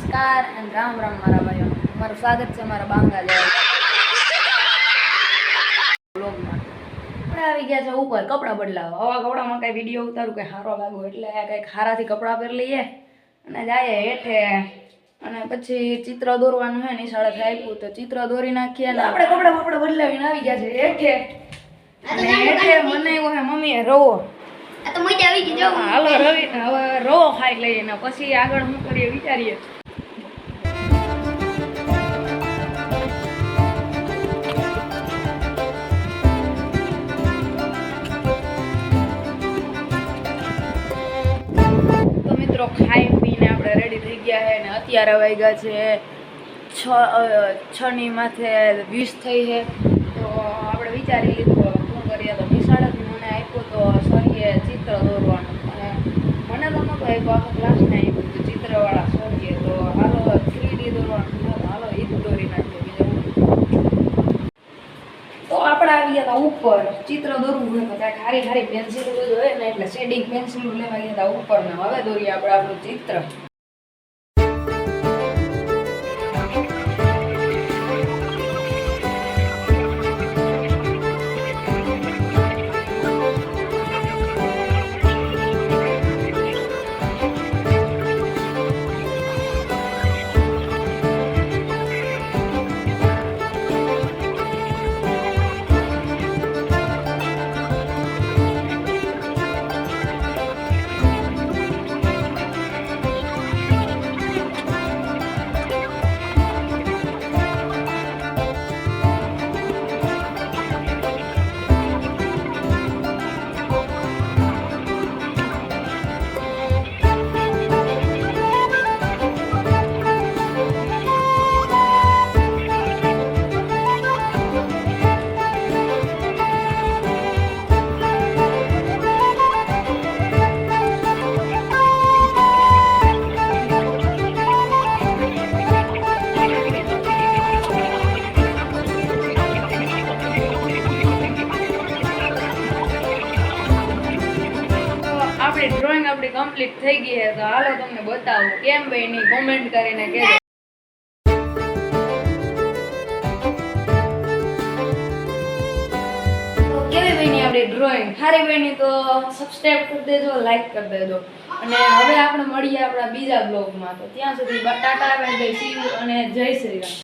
નમસ્કાર એન્ડ રામ રામ મારા ભાઈઓ. મારું સ્વાગત છે મારા બાંગા બ્લોગમાં આપણે આવી ગયા છે ઉપર કપડાં બદલાવા. આવા કપડામાં કાંઈ વીડિયો ઉતારું કંઈ સારો લાગુ એટલે કંઈક હારાથી કપડાં પહેરી લઈએ. અને જાય હેઠે. અને પછી ચિત્ર દોરવાનું છે નિશાળે આપ્યું. તો ચિત્ર દોરી નાખીએ અને આપણે કપડાં બપડા બદલાવીને આવી ગયા છે હેઠે. અને હેઠે મને એવું હે મમ્મીએ રવો. તો મજા આવી ગઈ જો. હાલો રવિ હવે રવો ખાઈ લઈએ ને પછી આગળ શું કરીએ વિચારીએ. મિત્રો ખાઈ પીને આપણે રેડી થઈ ગયા છે ને અત્યારે વાગ્યા છે છ છની માથે વીસ થઈ છે તો આપણે વિચારી લીધું શું કરીએ તો નિશાળેથી મને આપ્યો તો સરીએ ચિત્ર દોરવાનું. અને મને તો નહોતો આપ્યો, આખો ક્લાસને આપ્યું ચિત્રવાળા સરીએ તો હાલો થ્રી ડી દોરવાનું હતું. હાલો એ જ દોરી નાખીએ બીજું હું. તો આપણે આવી ગયા હતા ઉપર ચિત્ર દોરવું હોય કાંઈક હારી હારી પેન્સિલ હોય ને એટલે શેડિંગ પેન્સિલ લેવા ગયા હતા ઉપર ને હવે દોરીએ આપણે આપણું ચિત્ર. આપણી કમ્પ્લીટ થઈ ગઈ છે, તો હાલો તમને બતાવું. કેમ બની કોમેન્ટ કરીને કહેજો. કેવી બની આપણી ડ્રોઈંગ સારી બની તો સબસ્ક્રાઇબ કરી દેજો લાઈક કરી દેજો. અને હવે આપણે મળીએ આપણા બીજા બ્લોગમાં તો ત્યાં સુધી બટાટા બાય બાય સી અને જય શ્રી રામ.